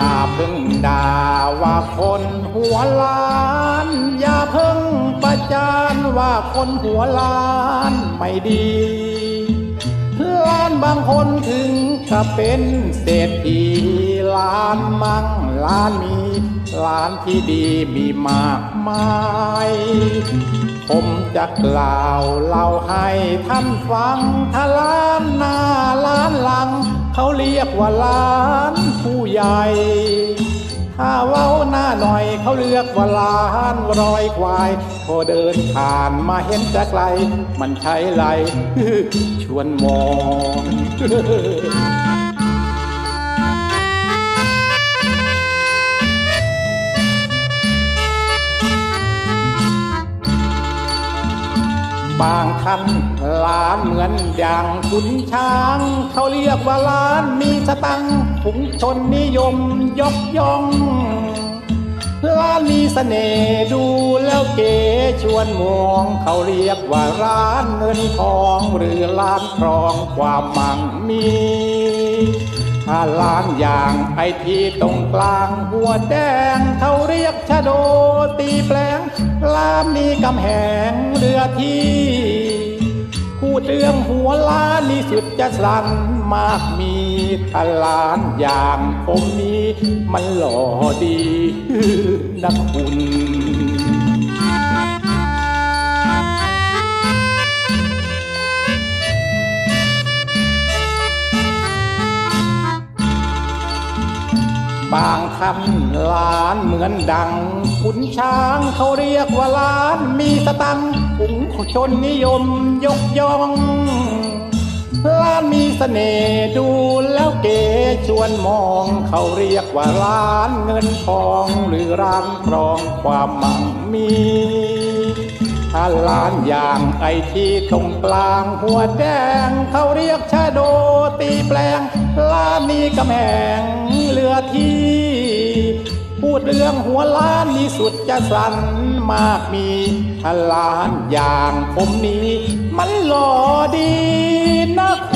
่าเพิ่งด่าว่าคนหัวล้าน อย่าเพิ่งประจานว่าคนหัวล้านไม่ดีล้านบางคนถึงกับเป็นเศรษฐีล้านมั่งล้านมีล้านที่ดีมีมากมาย ผมจะกล่าวเล่าให้ท่านฟังถ้าล้านหน้าล้านหลัง เขาเรียกว่าล้านผู้ใหญ่ ถ้าเว้าหน้าหน่อยเขาเรียกว่าล้านรอยควาย พอเดินผ่านมาเห็นแต่ไกล มันใช่ไรชวนมอง บางท่านล้านเหมือนอย่างขุนช้าง เขาเรียกว่าล้านมีสตังค์ผงชนนิยมยกย่องร้านมีเสน่ห์ดูแล้วเก๋ชวนมอง เขาเรียกว่าร้านเงินทองหรือร้านครองความมั่งมี ถ้าร้านอย่างไอที่ตรงกลางหัวแดงเขาเรียกชะโดตีแปลงร้านมีกำแหงเรือที่พูดเรื่องหัวล้านนี่สุดจะสั่นมากมีถ้าล้านอย่างผมนี้มันหล่อดีนะคุณ บางท่านล้านเหมือนดังขุนช้างเขาเรียกว่าล้านมีสตังค์ผงชนนิยมยกย่อง ล้านมีเสน่ห์ดูแล้วเก๋ชวนมองเขาเรียกว่าล้านเงินทองหรือร้านครองความมั่งมีถ้าล้านอย่างไอที่ตรงกลางหัวแดงเขาเรียกชาโดตีแปลงล้านมีกำแหงเหลือที่ พูดเรื่องหัวล้านนี่สุดจะสันมากมีทล้านอย่างผมนี้ มันหล่อดีนะคุ